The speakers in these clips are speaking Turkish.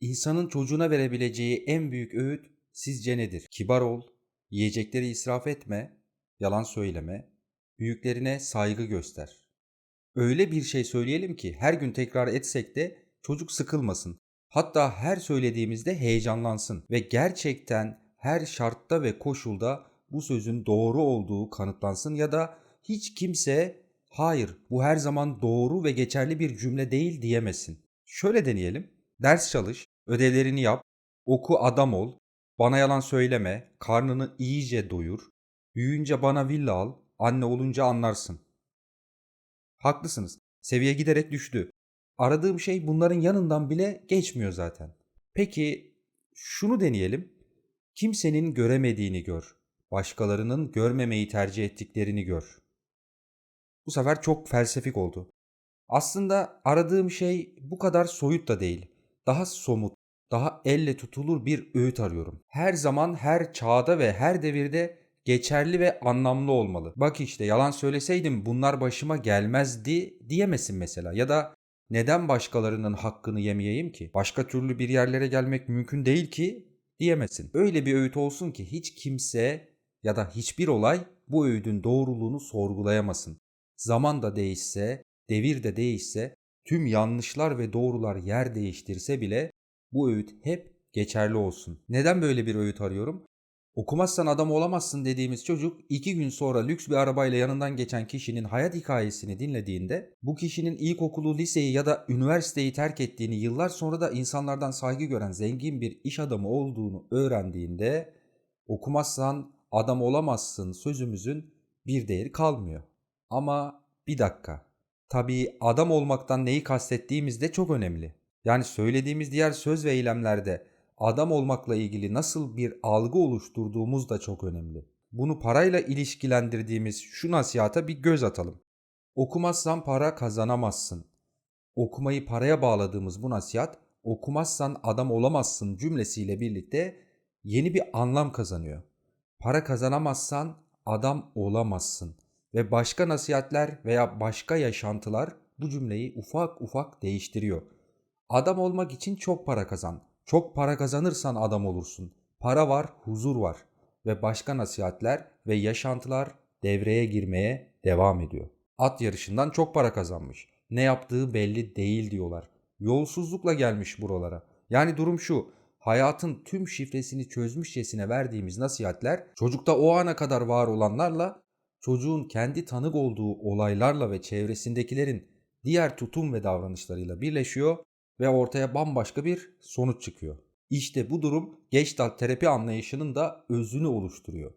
İnsanın çocuğuna verebileceği en büyük öğüt sizce nedir? Kibar ol, yiyecekleri israf etme, yalan söyleme, büyüklerine saygı göster. Öyle bir şey söyleyelim ki her gün tekrar etsek de çocuk sıkılmasın. Hatta her söylediğimizde heyecanlansın ve gerçekten her şartta ve koşulda bu sözün doğru olduğu kanıtlansın ya da hiç kimse hayır bu her zaman doğru ve geçerli bir cümle değil diyemesin. Şöyle deneyelim. Ders çalış, ödevlerini yap, oku adam ol, bana yalan söyleme, karnını iyice doyur, büyüyünce bana villa al, anne olunca anlarsın. Haklısınız. Seviye giderek düştü. Aradığım şey bunların yanından bile geçmiyor zaten. Peki şunu deneyelim. Kimsenin göremediğini gör. Başkalarının görmemeyi tercih ettiklerini gör. Bu sefer çok felsefik oldu. Aslında aradığım şey bu kadar soyut da değil. Daha somut, daha elle tutulur bir öğüt arıyorum. Her zaman her çağda ve her devirde geçerli ve anlamlı olmalı. Bak işte yalan söyleseydim bunlar başıma gelmezdi diyemesin mesela. Ya da neden başkalarının hakkını yemeyeyim ki? Başka türlü bir yerlere gelmek mümkün değil ki diyemesin. Öyle bir öğüt olsun ki hiç kimse ya da hiçbir olay bu öğüdün doğruluğunu sorgulayamasın. Zaman da değişse, devir de değişse, tüm yanlışlar ve doğrular yer değiştirse bile bu öğüt hep geçerli olsun. Neden böyle bir öğüt arıyorum? Okumazsan adam olamazsın dediğimiz çocuk iki gün sonra lüks bir arabayla yanından geçen kişinin hayat hikayesini dinlediğinde bu kişinin ilkokulu, liseyi ya da üniversiteyi terk ettiğini yıllar sonra da insanlardan saygı gören zengin bir iş adamı olduğunu öğrendiğinde okumazsan adam olamazsın sözümüzün bir değeri kalmıyor. Ama bir dakika. Tabii adam olmaktan neyi kastettiğimiz de çok önemli. Yani söylediğimiz diğer söz ve eylemlerde adam olmakla ilgili nasıl bir algı oluşturduğumuz da çok önemli. Bunu parayla ilişkilendirdiğimiz şu nasihata bir göz atalım. Okumazsan para kazanamazsın. Okumayı paraya bağladığımız bu nasihat okumazsan adam olamazsın cümlesiyle birlikte yeni bir anlam kazanıyor. Para kazanamazsan adam olamazsın ve başka nasihatler veya başka yaşantılar bu cümleyi ufak ufak değiştiriyor. Adam olmak için çok para kazan. Çok para kazanırsan adam olursun. Para var, huzur var ve başka nasihatler ve yaşantılar devreye girmeye devam ediyor. At yarışından çok para kazanmış. Ne yaptığı belli değil diyorlar. Yolsuzlukla gelmiş buralara. Yani durum şu. Hayatın tüm şifresini çözmüşçesine verdiğimiz nasihatler çocukta o ana kadar var olanlarla çocuğun kendi tanık olduğu olaylarla ve çevresindekilerin diğer tutum ve davranışlarıyla birleşiyor ve ortaya bambaşka bir sonuç çıkıyor. İşte bu durum Gestalt terapi anlayışının da özünü oluşturuyor.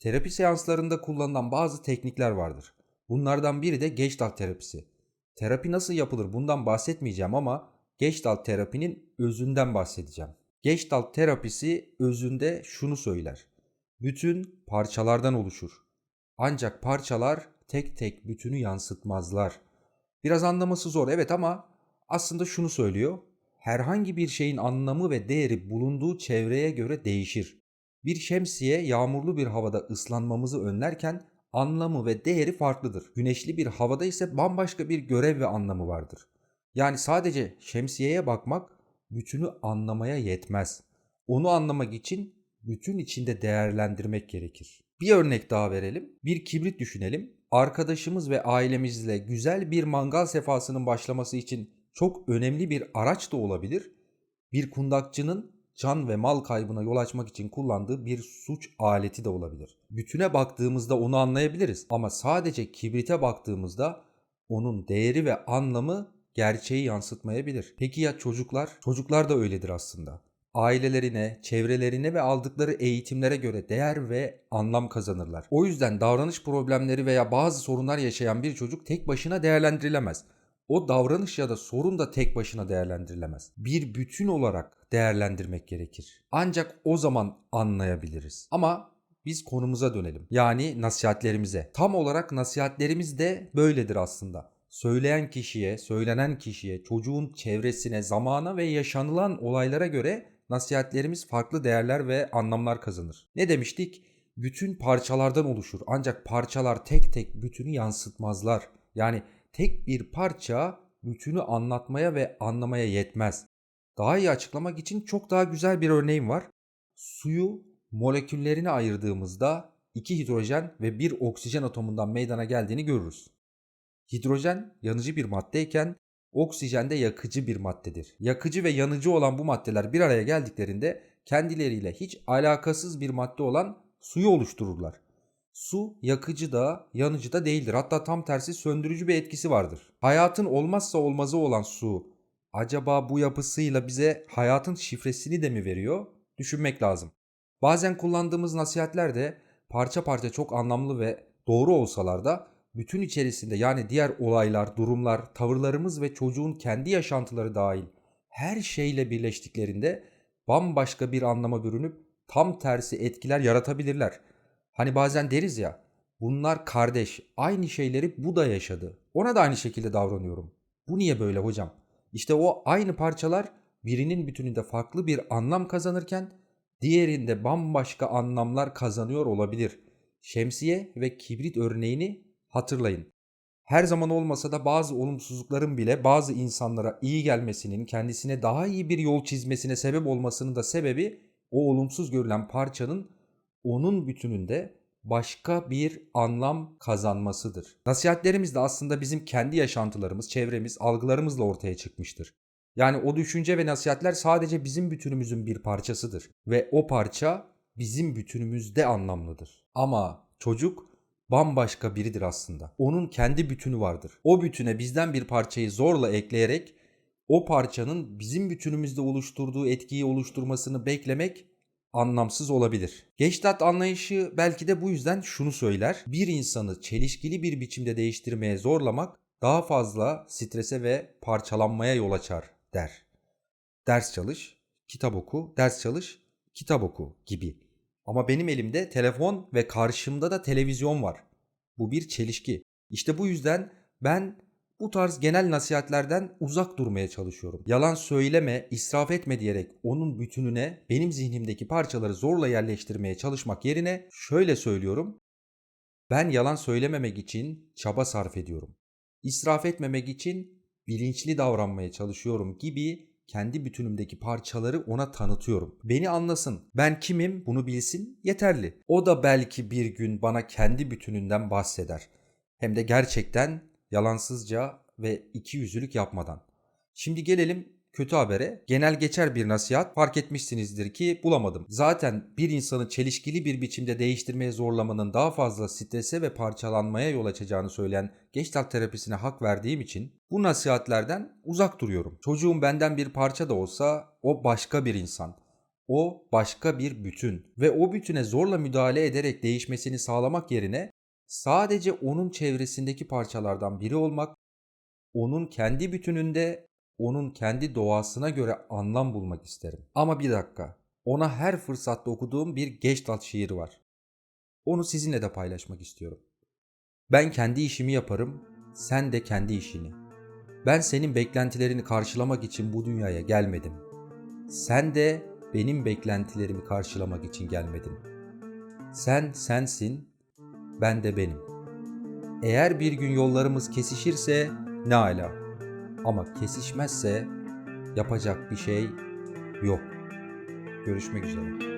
Terapi seanslarında kullanılan bazı teknikler vardır. Bunlardan biri de Gestalt terapisi. Terapi nasıl yapılır bundan bahsetmeyeceğim ama Gestalt terapinin özünden bahsedeceğim. Gestalt terapisi özünde şunu söyler. Bütün parçalardan oluşur. Ancak parçalar tek tek bütünü yansıtmazlar. Biraz anlaması zor evet ama aslında şunu söylüyor. Herhangi bir şeyin anlamı ve değeri bulunduğu çevreye göre değişir. Bir şemsiye yağmurlu bir havada ıslanmamızı önlerken anlamı ve değeri farklıdır. Güneşli bir havada ise bambaşka bir görev ve anlamı vardır. Yani sadece şemsiyeye bakmak bütünü anlamaya yetmez. Onu anlamak için bütün içinde değerlendirmek gerekir. Bir örnek daha verelim. Bir kibrit düşünelim. Arkadaşımız ve ailemizle güzel bir mangal sefasının başlaması için çok önemli bir araç da olabilir. Bir kundakçının can ve mal kaybına yol açmak için kullandığı bir suç aleti de olabilir. Bütüne baktığımızda onu anlayabiliriz ama sadece kibrite baktığımızda onun değeri ve anlamı gerçeği yansıtmayabilir. Peki ya çocuklar? Çocuklar da öyledir aslında. Ailelerine, çevrelerine ve aldıkları eğitimlere göre değer ve anlam kazanırlar. O yüzden davranış problemleri veya bazı sorunlar yaşayan bir çocuk tek başına değerlendirilemez o davranış ya da sorun da tek başına değerlendirilemez. Bir bütün olarak değerlendirmek gerekir. Ancak o zaman anlayabiliriz. Ama biz konumuza dönelim. Yani nasihatlerimize. Tam olarak nasihatlerimiz de böyledir aslında. Söyleyen kişiye, söylenen kişiye, çocuğun çevresine, zamana ve yaşanılan olaylara göre nasihatlerimiz farklı değerler ve anlamlar kazanır. Ne demiştik? Bütün parçalardan oluşur ancak parçalar tek tek bütünü yansıtmazlar. Yani tek bir parça bütünü anlatmaya ve anlamaya yetmez. Daha iyi açıklamak için çok daha güzel bir örneğim var. Suyu moleküllerine ayırdığımızda iki hidrojen ve bir oksijen atomundan meydana geldiğini görürüz. Hidrojen yanıcı bir maddeyken oksijen de yakıcı bir maddedir. Yakıcı ve yanıcı olan bu maddeler bir araya geldiklerinde kendileriyle hiç alakasız bir madde olan suyu oluştururlar. Su yakıcı da yanıcı da değildir. Hatta tam tersi söndürücü bir etkisi vardır. Hayatın olmazsa olmazı olan su acaba bu yapısıyla bize hayatın şifresini de mi veriyor? Düşünmek lazım. Bazen kullandığımız nasihatler de parça parça çok anlamlı ve doğru olsalar da bütün içerisinde yani diğer olaylar, durumlar, tavırlarımız ve çocuğun kendi yaşantıları dahil her şeyle birleştiklerinde bambaşka bir anlama bürünüp tam tersi etkiler yaratabilirler. Hani bazen deriz ya bunlar kardeş aynı şeyleri bu da yaşadı. Ona da aynı şekilde davranıyorum. Bu niye böyle hocam? İşte o aynı parçalar birinin bütününde farklı bir anlam kazanırken diğerinde bambaşka anlamlar kazanıyor olabilir. Şemsiye ve kibrit örneğini hatırlayın. Her zaman olmasa da bazı olumsuzlukların bile bazı insanlara iyi gelmesinin, kendisine daha iyi bir yol çizmesine sebep olmasının da sebebi o olumsuz görülen parçanın onun bütününde başka bir anlam kazanmasıdır. Nasihatlerimiz de aslında bizim kendi yaşantılarımız, çevremiz, algılarımızla ortaya çıkmıştır. Yani o düşünce ve nasihatler sadece bizim bütünümüzün bir parçasıdır ve o parça bizim bütünümüzde anlamlıdır. Ama çocuk bambaşka biridir aslında. Onun kendi bütünü vardır. O bütüne bizden bir parçayı zorla ekleyerek o parçanın bizim bütünümüzde oluşturduğu etkiyi oluşturmasını beklemek anlamsız olabilir. Geçtat anlayışı belki de bu yüzden şunu söyler. Bir insanı çelişkili bir biçimde değiştirmeye zorlamak daha fazla strese ve parçalanmaya yol açar der. Ders çalış, kitap oku, ders çalış, kitap oku gibi. Ama benim elimde telefon ve karşımda da televizyon var. Bu bir çelişki. İşte bu yüzden ben bu tarz genel nasihatlerden uzak durmaya çalışıyorum. Yalan söyleme, israf etme diyerek onun bütününe benim zihnimdeki parçaları zorla yerleştirmeye çalışmak yerine şöyle söylüyorum. Ben yalan söylememek için çaba sarf ediyorum. İsraf etmemek için bilinçli davranmaya çalışıyorum gibi kendi bütünümdeki parçaları ona tanıtıyorum. Beni anlasın. Ben kimim bunu bilsin yeterli. O da belki bir gün bana kendi bütününden bahseder. Hem de gerçekten yalansızca ve iki yüzlülük yapmadan. Şimdi gelelim kötü habere. Genel geçer bir nasihat fark etmişsinizdir ki bulamadım. Zaten bir insanı çelişkili bir biçimde değiştirmeye zorlamanın daha fazla strese ve parçalanmaya yol açacağını söyleyen Gestalt terapisine hak verdiğim için bu nasihatlerden uzak duruyorum. Çocuğum benden bir parça da olsa o başka bir insan. O başka bir bütün ve o bütüne zorla müdahale ederek değişmesini sağlamak yerine sadece onun çevresindeki parçalardan biri olmak, onun kendi bütününde, onun kendi doğasına göre anlam bulmak isterim. Ama bir dakika, ona her fırsatta okuduğum bir Gestalt şiiri var. Onu sizinle de paylaşmak istiyorum. Ben kendi işimi yaparım, sen de kendi işini. Ben senin beklentilerini karşılamak için bu dünyaya gelmedim. Sen de benim beklentilerimi karşılamak için gelmedin. Sen sensin, ben de benim. Eğer bir gün yollarımız kesişirse ne ala. Ama kesişmezse yapacak bir şey yok. Görüşmek üzere.